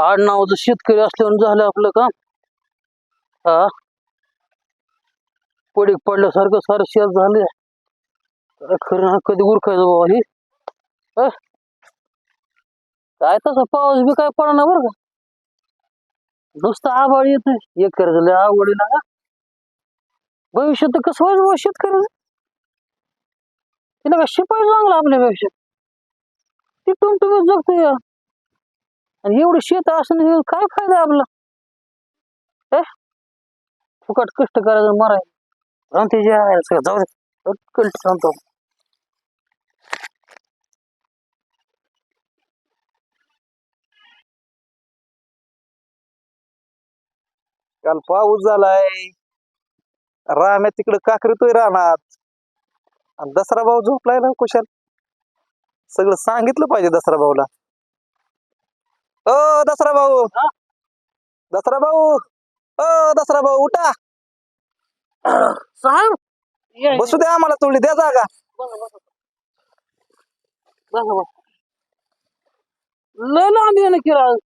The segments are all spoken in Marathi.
आडनावाचं शेतकरी असल्यावर झालं आपलं का हा? पडीक पडल्यासारखं सारं शेत झालंय. खरं ना कधी उरकायचं बाबा हे? काय तसा पाऊस बी काय पडणार बरं का? नुसतं आबाळ येत एक झालं आवडीला ना भविष्यात तर कसं व्हायचं बाबा शेतकऱ्याचं? तिला का शिपाई चांगला भविष्यात ती तुम्ही जगतो या. आणि एवढं शेत असणं हे काय फायदा आपला? हे फुकट कष्ट करायचं मरायचं. राम जे आहे सगळं जाऊ दे. कल्ट सांगतो काल पाऊस झालाय. राम्या तिकडं काकरीतोय रानात. आणि दसरा भाऊ झोपलाय ना कुशाल? सगळं सांगितलं पाहिजे दसरा भाऊला. ओ दसरा भाऊ. दसरा भाऊ. ओ दसरा भाऊ उठा. साहेब या, बसू द्या आम्हाला थोडी द्या जागा. लय लांब येणं.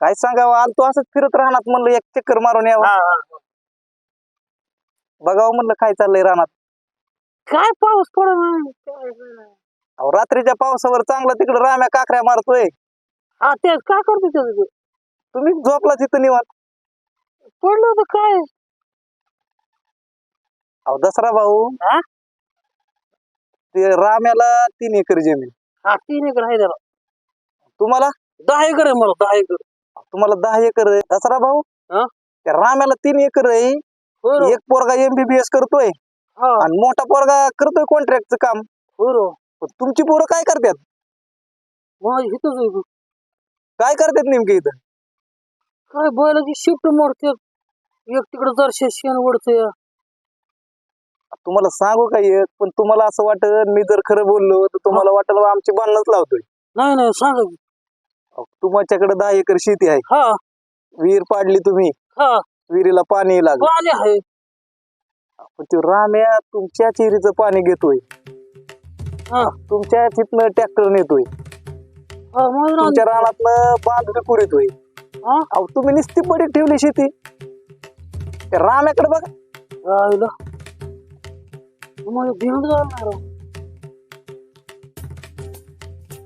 काय सांगावं आल तू असंच फिरत राहणार म्हणलं एक चक्कर मारून यावं. बघावं म्हणलं काय चाललंय रानात. काय पाऊस पडत अहो, रात्रीच्या पावसावर चांगला तिकडं राम्या काकऱ्या मारतोय. हा तेच काय करतो त्याचं तुम्ही? झोपला तिथं निवांत. पडलं होतं काय? अहो दसरा भाऊ. हा? ते राम्याला तीन एकर जमीन. हा तीन एकर आहे त्याला. तुम्हाला? दहा एकर आहे मला दहा एकर. तुम्हाला दहा एकर आहे. दसरा भाऊ? हा? त्या राम्याला तीन एकर आहे. एक पोरगा एमबीबीएस करतोय. हा. आणि मोठा पोरगा करतोय कॉन्ट्रॅक्टचं काम. बरोबर पण तुमची पोरं काय करतात? माझी हिथंच आहे. काय करतात नेमके इथं? काय बैलाची शिफ्ट मोडते एक तिकडे जरशे शेण ओढतोय. तुम्हाला सांगू काय एक? पण तुम्हाला असं वाटत मी जर खरं बोललो तर तुम्हाला वाटलं आमची बांधणंच लावतोय. नाही नाही सांगा की. अहो, तुमच्याकडे दहा एकर शेती आहे. हा. विहीर पाडली तुम्ही. हा. विहिरीला पाणी लागलं. पाणी आहे. पण ते राम्या तुमच्या चिरीचं पाणी घेतोय. हा. तुमच्या तिथनं ट्रॅक्टर नेतोय. तुमच्या रानातनं बांध बी पुरितोय हा? अहो तुम्ही निस्ती पडीत ठेवली शेती. त्या राम्याकडे बघा. राहिलं. माझं भिंड जाणार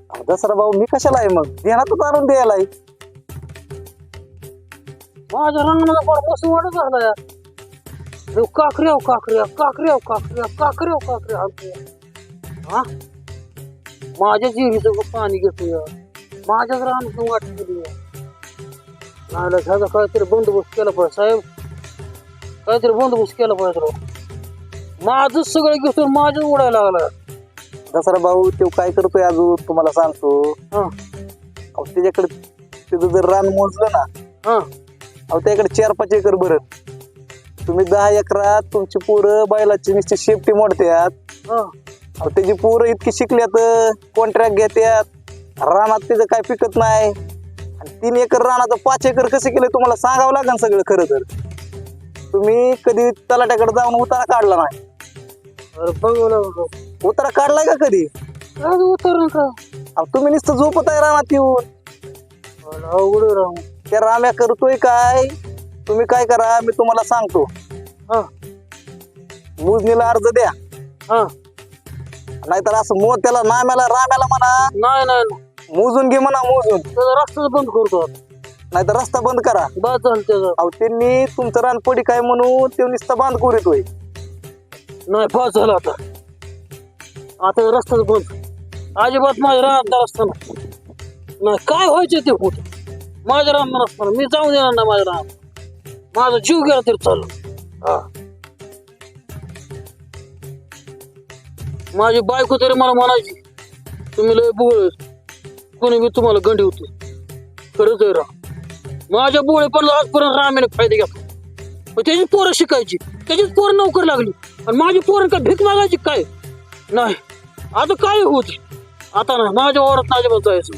अहो, दसरा भाऊ मी कशाला आहे मग? ध्यानातच आणून द्यायला आहे. माझ्या रंगणाचा फार बसून वाटत झाला यार काकऱ्या हो काकऱ्या काकऱ्या हो काकऱ्या काकऱ्या काकऱ्या हाणतोय. हा? माझ्या जिरीचं पाणी घेतो या माझ्याच रानातून वाट केली नाही ह्याचा काहीतरी बंदोबस्त केला पाहिजे साहेब. काहीतरी बंदोबस्त केला पाहिजे राव. माझं सगळं घेतो माझ्याच उडायला लागला. दसरा भाऊ तो काय करतोय अजून? तुम्हाला सांगतो. हा. अहो त्याच्याकडे त्याचं जर रान मोजलं ना हा. अहो त्याकडे चार पाच एकर भरत तुम्ही दहा एकरात तुमची पोरं बैलाची नुसती शेपटी मोडत्यात. हा. त्याची पोरं इतकी शिकल्यात कॉन्ट्रॅक्ट घेत्यात. रानात त्याचं काय पिकत नाही. आणि तीन एकर रानाचं पाच एकर कसं केलं तुम्हाला सांगावं लागेल सगळं खरं तर. तुम्ही कधी तलाट्याकडे जाऊन उतारा काढला नाही. उतारा काढलाय का कधी? काय उतरण का? अहो तुम्ही नुसतं झोपत आहे रानात येऊन. अवघड त्या राम्या करतोय काय? तुम्ही काय करा मी तुम्हाला सांगतो. हा. मोजणीला अर्ज द्या. हा. नाहीतर असं मोज त्याला नाम्याला राम्याला म्हणा. नाही नाही नाही. मोजून घे म्हणा मोजून. त्याचा रस्ता बंद करतो. आता. नाहीतर रस्ता बंद करा. बस झालं त्याचं. अहो त्यांनी तुमचं रान पडी काय म्हणून ते नुसतं बांध करीतोय नाही पास झालं आता. आता रस्ताच बंद. अजिबात माझ्या राहणार रस्ता नाही. नाही काय व्हायचं ते कुठे? माझ्या राहणार नसताना मी जाऊन देणार नाही माझ्या राहणार माझा जीव गेला तरी चालू माझी बायको तरी मला म्हणायची तुम्ही लय बोळ कोणी मी तुम्हाला गंडी होतो. खरंच आहे रा. माझ्या बोळे पण आजपर्यंत रामेने फायदे घेतला. मग त्याची पोरं शिकायची. त्याचीच पोरं नोकर लागली. आणि माझी पोरं काय भीक मागायची काय? नाही. आता काय होत आता नाही माझ्या वावरात नाही जायचं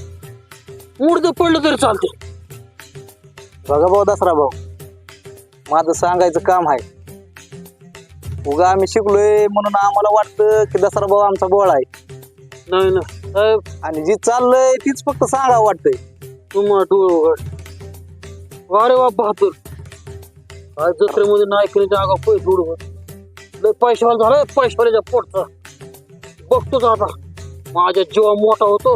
मुडकं पडलं तरी चालते बघा भाऊ दसरा भाऊ. माझं सांगायचं काम आहे. उगा आम्ही शिकलोय म्हणून आम्हाला वाटतं की दसरा भाऊ आमचा बोळ आहे. नाही ना. साहेब आणि जी चाललंय तीच फक्त सांगावं वाटतंय. तुम्हाला डोळे अरे वा बहादूर. आज जत्रेमध्ये नायकरीच्या आगा पैसे उडवत लय पैशावाला झालाय पैशावाल्याच्या पोटचा. बघतोच आता. माझ्या जीवा मोठा होतो.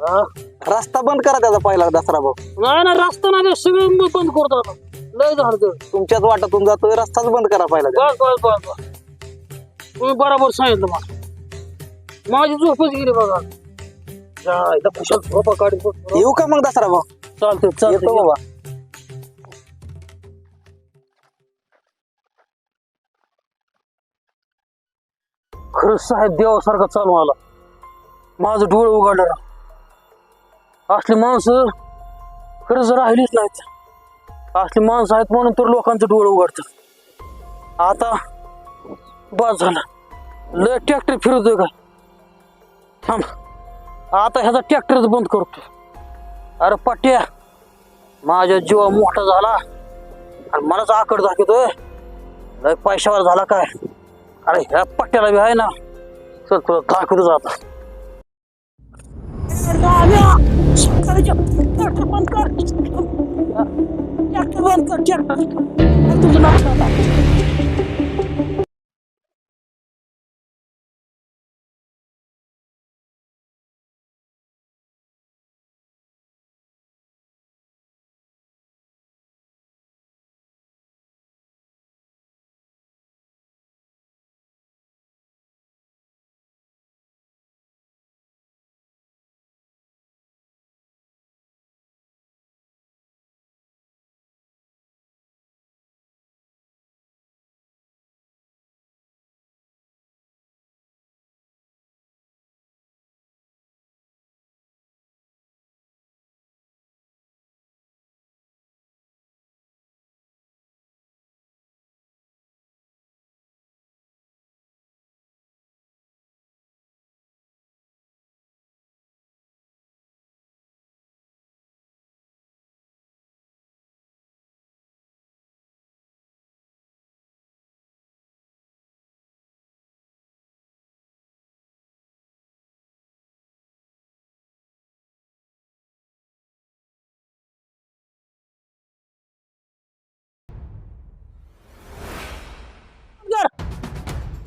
हा? रस्ता बंद करा त्याचा पहिला दसरा भाऊ. नाही ना रस्ता नाही सगळे बंद करतो आता. लय ते. तुमच्याच वाटातून जातोय रस्ताच बंद करा पहिला. बस बस बस बस. तुम्ही बरोबर सांगितलं मला. माझी झोपच गेली बघा. जा, इथं कुशाल झोपा काढी बसतो. येऊ का मग दसरा भाऊ? चालतंय येतो चालतंय बाबा. खरंच साहेब देवासारखा चालू आला. माझं डोळं उघडलं. राव असली माणसं खरंच राहिलीच नाहीत. असली माणसं आहेत म्हणून तर लोकांचं डोळं उघडतात आता बस झालं. लय ट्रॅक्टर फिरतोय का? थांब. आता ह्याचा ट्रॅक्टरच बंद करतो. अरे पट्ट्या. माझ्या जीवा मोठा झाला. आणि मलाच आकड दाखवतोय. लय पैशावर झाला काय? अरे ह्या पट्ट्याला बी आहे ना. चल तुला Welcome to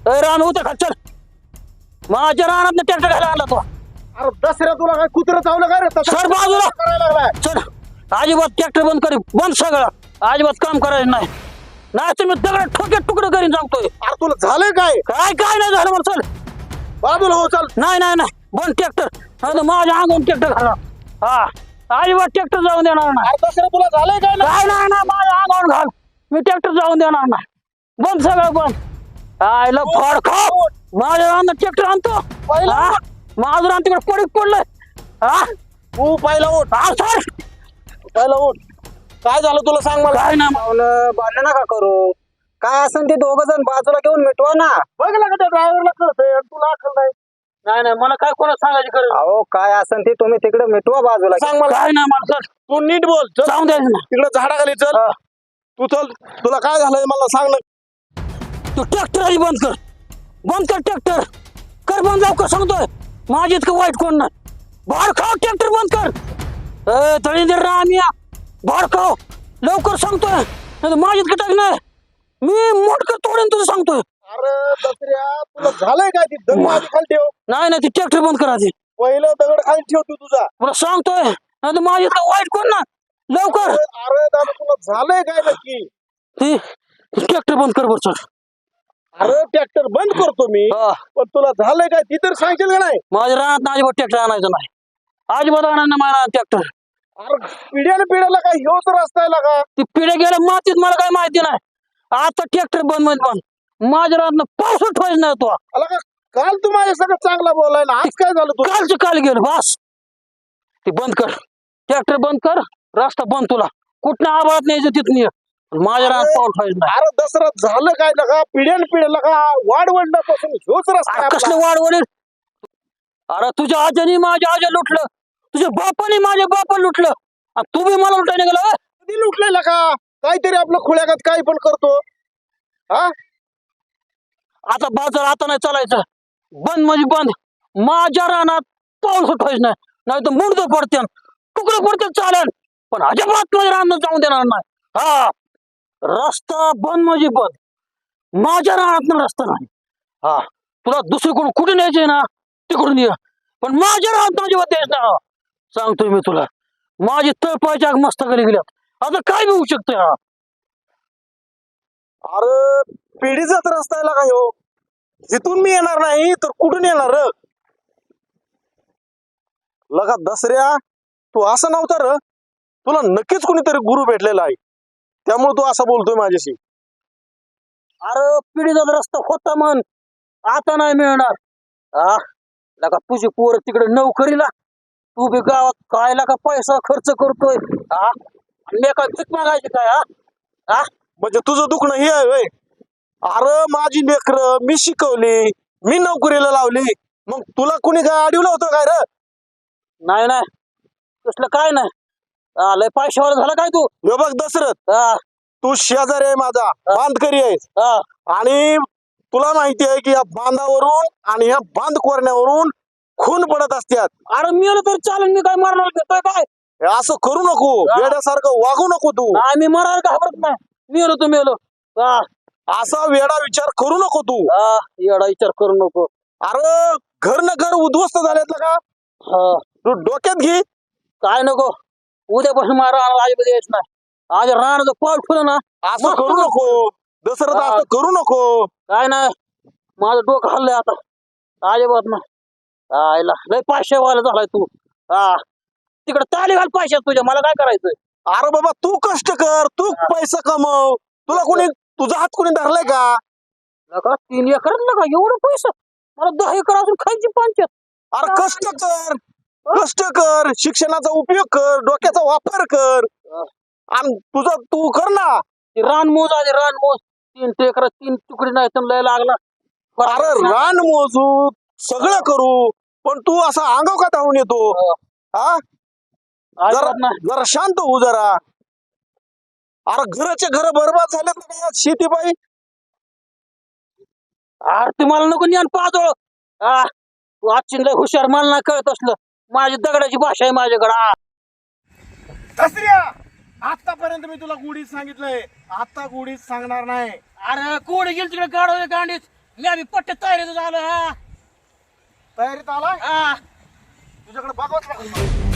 रान होतं का चल. माझ्या रानात ट्रॅक्टर घायला आणला तो. अरे दसऱ्या तुला काय कुत्र चावलं काय रे? तसं सर बाजूला. करायला लागलाय. चल. अजिबात ट्रॅक्टर बंद करी बंद सगळं. अजिबात काम करायचं नाही. नाही तुम्ही दगड ठोके तुकडं करीन सांगतोय अरे तुला झालंय काय? काय काय नाही झालं मला चल. बाजूला हो चल. नाही नाही नाही. बंद ट्रॅक्टर. नाही तर माझ्या अंगावून ट्रॅक्टर घाला. हा. अजिबात ट्रॅक्टर जाऊन देणार नाही. अरे दसऱ्या तुला झालंय काय? काय नाही ना माझ्या अंगावर घाल. मी ट्रॅक्टर जाऊन देणार नाही. बंद सगळं बंद. आयला फड खाऊ माझ्या ट्रॅक्टर आणतो. पहिला? माझं रान तिकडे पडीक पडलंय हा? तू पहिला उठ. हा, सर. पहिला उठ. काय झालं तुला सांग मला? काय नाही भांडण नका करू. काय असेल ते दोघ जण बाजूला घेऊन मिटवा ना. बघ ना त्या ड्रायव्हरला कळतंय आणि तुला अक्कल नाही. नाही नाही मला काय कोणा सांगायची गरज. अहो काय असेल ते तुम्ही तिकडे मिटवा बाजूला. सांग मला. काय नाही मला सर तू नीट बोल चल. जाऊन द्यायचं ना. तिकडे झाडाखाली चल. तू चल. तुला काय झालंय मला सांग ना. तू ट्रॅक्टर आधी बंद कर. बंद कर ट्रॅक्टर कर बंद लवकर सांगतोय. माझी इतकं वाईट कोण नाही. भाड खाव ट्रॅक्टर बंद कर. ए दळींदर रामिया भाड खाव. लवकर सांगतोय. नाही माझी इतकं टाक नाही. मी मोठकर तोडेन तुझं सांगतोय. अरे दसऱ्या तुला झालंय काय ती दगड आधी खाली ठेव. नाही नाही ती ट्रॅक्टर बंद करा ती पहिलं दगड खाली ठेव तू तुझा. तुला सांगतोय. नाही माझी इतकं वाईट कोण ना लवकर. अरे दादा तुला झालंय काय नक्की? ती ट्रॅक्टर बंद कर बरं चल. अरे ट्रॅक्टर बंद करतो मी. हा. पण तुला झालंय काय? ती तर सांगशील का नाही? माझ्या रानात अजिबात ट्रॅक्टर आणायचं नाही. अजिबात आणायचं नाही माझ्या ट्रॅक्टर अरे पिढ्याने पिढ्याला काय ह्योच रस्ता आहे का? ती पिढ्या गेल्या मातीत मला काय माहिती नाही. आता ट्रॅक्टर बंदमध्ये बंद माझ्या रातनं पाऊस ठेवायचं नाही तो. आला का काल तू माझ्या सगळं चांगला बोलाय ना आज काय झालं तू कालचं काल गेलं बस. ती बंद कर. ट्रॅक्टर बंद कर. रस्ता बंद तुला. कुठनं आवाज नाही तिथून? ये माझ्या रानात पाऊस ठेवायचं नाही अरे दसरा झालं काय लगा पिढ्यान पिढ्याला का वाढवंडापासून ह्योच रस्ता आहे कसलं आपला. अरे तुझ्या आजानी माझ्या आजा लुटलं. तुझ्या बापाने माझ्या बापा लुटलं. आणि तू बी मला लुटायला गेला होय? कधी लुटलेला का? काहीतरी आपलं खुल्यागात काही पण करतो. हा? आता बाजार आता नाही चालायचं. बंद म्हणजे बंद. माझ्या रानात पाऊस उठवायचं नाही. नाही तर मुडद पडते तुकडं पडते चालेल. पण अजिबात माझ्या रानात जाऊन देणार नाही. हा. रस्ता बंद म्हणजे बंद. माझ्या रानात रस्ता नाही. हा तुला दुसरीकडून कुठे न्यायचे ना तिकडून ये. पण माझ्या राहत माझी द्यायचं ना सांगतोय मी तुला. माझी तळपायच्या आग मस्त गेली गेल्यात. आता काय होऊ शकतं हा? अरे पिढीचाच रस्ता आहे का हो? जिथून मी येणार नाही तर कुठून येणार लगा दसऱ्या तू असं नव्हता र. तुला नक्कीच कोणीतरी गुरु भेटलेला आहे. त्यामुळे तू असं बोलतोय माझ्याशी. अरे पिढीचा रस्ता होता म्हण. आता नाही मिळणार. हा लका तुझी पोर तिकडे नोकरीला. तू बी गावात काय का पैसा खर्च करतोय? हा मी काय भीक मागायची काय हा म्हणजे तुझं दुखणं हे आहे. अरे माझी लेकर मी शिकवली मी नोकरीला लावली. मग तुला कुणी काय अडवलं होतं काय रे? नाही नाही. तसलं काय नाही. हा, लय पैशावाला झाला काय तू? हे बघ दशरथ हा. तू शेजारी आहे माझा बांधकरी आहेस. हा. आणि तुला माहिती आहे की या बांधावरून आणि या बांध कोरण्यावरून खून पडत असतात अरे मेलो तर चालेल मी काय मरणार घेतोय काय? हे असं करू नको हा. वेड्यासारखं वागू नको तू. मी मरायला घाबरत नाही. मेलो तू मेलो हा. असा वेडा विचार करू नको तू. हा एवढा विचार करू नको. अरे घर न घर उद्ध्वस्त झालेत का? हा. तू डोक्यात घे. काय नको? उद्यापासून मला राहणार अजिबात यायचं नाही. आज राहण्याचं पाऊल ठेवलं ना असं करू नको. दसरथ हा. असं करू नको. काय नाही. माझं डोकं हल्लंय आता. अजिबात नाही. आयला लय पाचशे वाला झालाय तू. हा. तिकडे ताली घाल पैशात तुझ्या. मला काय करायचंय? अरे बाबा तू कष्ट कर. तू पैसा कमव. तुला कोणी तुझा हात कोणी धरलाय का? नका तीन एकर नका. एवढं पैसा. मला दहा एकर असून खायची पंचायत. अरे कष्ट कर. कष्ट कर शिक्षणाचा उपयोग कर डोक्याचा वापर कर. आणि तुझा तू कर ना. रान मोज आधी रान मोज. तीन एकर तीन तुकडी नाही तर लय लागला. अरे रान मोजू सगळं करू पण तू असा अंगाव का धावून येतो? हा. जरा अजिबात नाही. जरा शांत हो जरा. अरे घराचे घर बरबाद झाले शेती बाई अरे ते मला नको ज्ञान पाहतो हा तू आजची हुशार मला नाही कळत असलं. माझी दगडाची भाषा आहे माझ्याकडे. दसऱ्या आतापर्यंत मी तुला गुढीत सांगितलंय. आता गुढीत सांगणार नाही. अरे कोणी गेल तिकडे गाडव गांडीत? मी आम्ही पट्ट्यात तयारीत झालं हा. तयारीत आलाय? हा. तुझ्याकडे बघवत लागेल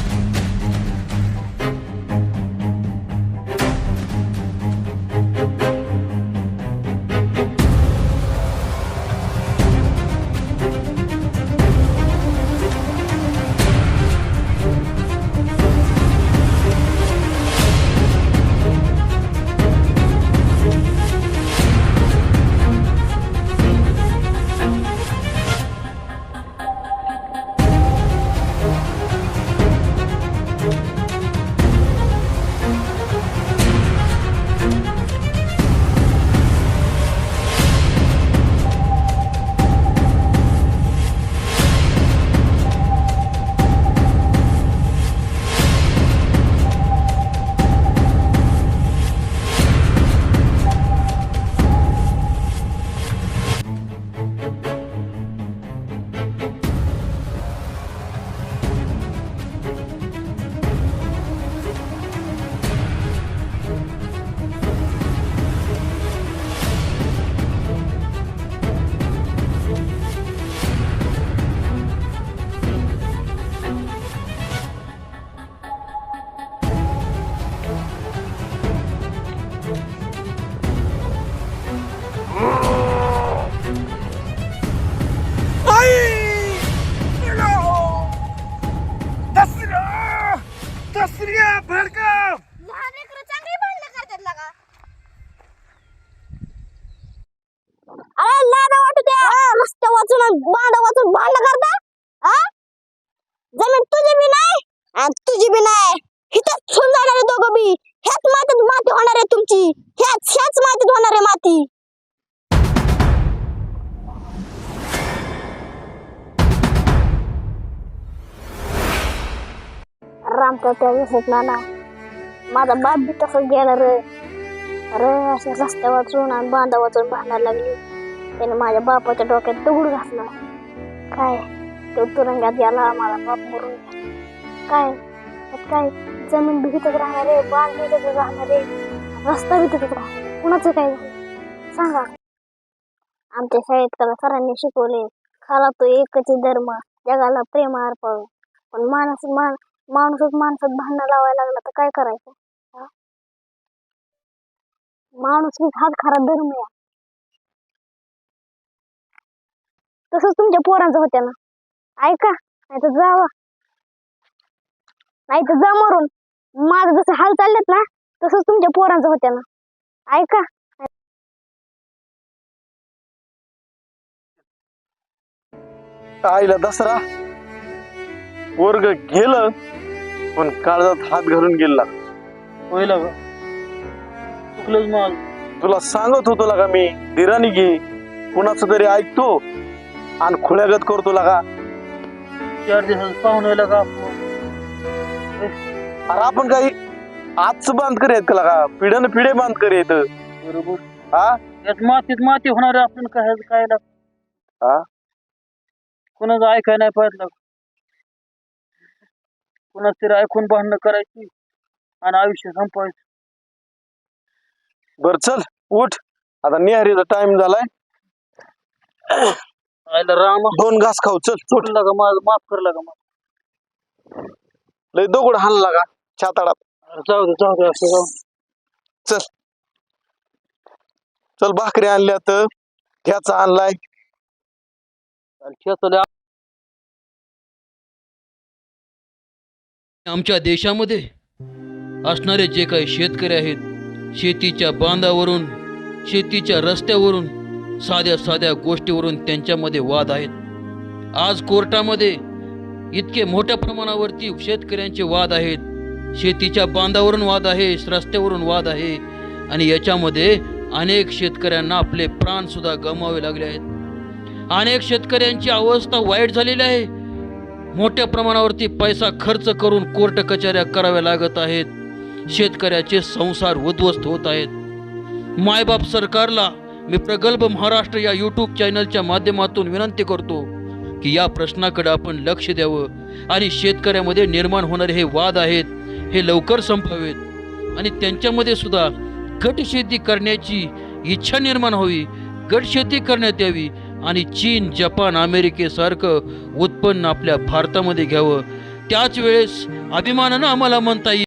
आणि तुझी बी नाही इथं छून जाणार आहे दोघं बी. ह्याच मातीत माती होणार आहे तुमची. ह्याच ह्याच मातीत होणार आहे माती. रामकाच्या दिसत माझा बाप बी तसंच घेणार अरे अशा रस्त्या वाचून आणि बांधा वाचून भांडायला लागली. त्याने माझ्या बापाच्या डोक्यात दगड घातला. काय तो तुरंगात गेला मला बाप मरून गेला. काय? काय? जमीन बी तिथंच राहणार आहे बाग बी तिथंच राहणार आहे रस्ता बी तिथंच राहणार कुणाचं काय झालं सांगा. आमच्या शाळेत कला सरांनी शिकवले खाला तो एकच धर्म जगाला प्रेम अर्पाव पण माणस मान माणूसच माणसात भांडणं लावायला लागला तर काय करायचं? माणूस हीच खरा धर्म आहे. तसंच तुमच्या पोरांचं होत्या ना? ऐका नाही तर जावा. नाही तर जा मरून. माझं जसं हाल चाललेत ना तसंच तुमच्या पोरांचं होत्या ना. ऐका. आईला दसरा. वर्ग गेलं पण काळजात हात घालून गेला. का चुकलंच माझ तुला सांगत होतो का मी दिराणी घे कुणाचं तरी ऐकतो आणि खुळ्यागत करतो लागा. चार दिवसात पाहुण्याला का आपलं अरे आपण काही आजच बांध कर का? लागा पिढ्यानं पिढे बांध कर येत बरोबर. हा? मातीत माती होणार आहे, आपण काय काय लाग हा? कुणाचं ऐकाय नाही पाहिजे कुणाच तरी ऐकून भांडणं करायची आणि आयुष्य संपवायचं. बर चल उठ. आता निहारीचा टाइम झालाय. आयला राम. दोन घास खाऊ चल उठ. का माझं माफ करला का मला. लय दगड हाणला का छाताडात? अरे जाऊ दे जाऊ दे असं जाऊ. चल. चल भाकरी आणल्या तर ठ्याचा आणलाय. आमच्या देशामध्ये असणारे जे काही शेतकरी आहेत शेतीच्या बांधावरून शेतीच्या रस्त्यावरून साध्या साध्या गोष्टीवरून त्यांच्यामध्ये वाद आहेत. आज कोर्टामध्ये इतके मोठ्या प्रमाणावरती शेतकऱ्यांचे वाद आहेत. शेतीच्या बांधावरून वाद आहे रस्त्यावरून वाद आहे. आणि याच्यामध्ये अनेक शेतकऱ्यांना आपले प्राणसुद्धा गमावे लागले आहेत. अनेक शेतकऱ्यांची अवस्था वाईट झालेली आहे. मोठ्या प्रमाणावरती पैसा खर्च करून कोर्ट कचऱ्या कराव्या लागत आहेत. शेतकऱ्याचे संसार उद्ध्वस्त होत आहेत. मायबाप सरकारला मी प्रगल्भ महाराष्ट्र या यूट्यूब चॅनलच्या माध्यमातून विनंती करतो. की या प्रश्नाकडे आपण लक्ष द्यावं आणि शेतकऱ्यामध्ये निर्माण होणारे हे वाद आहेत हे लवकर संपावेत. आणि त्यांच्यामध्ये सुद्धा गटशेती करण्याची इच्छा निर्माण व्हावी गटशेती करण्यात यावी आणि चीन जपान अमेरिकेसारखं उत्पन्न आपल्या भारतामध्ये घ्यावं. त्याच वेळेस अभिमानानं आम्हाला म्हणता येईल.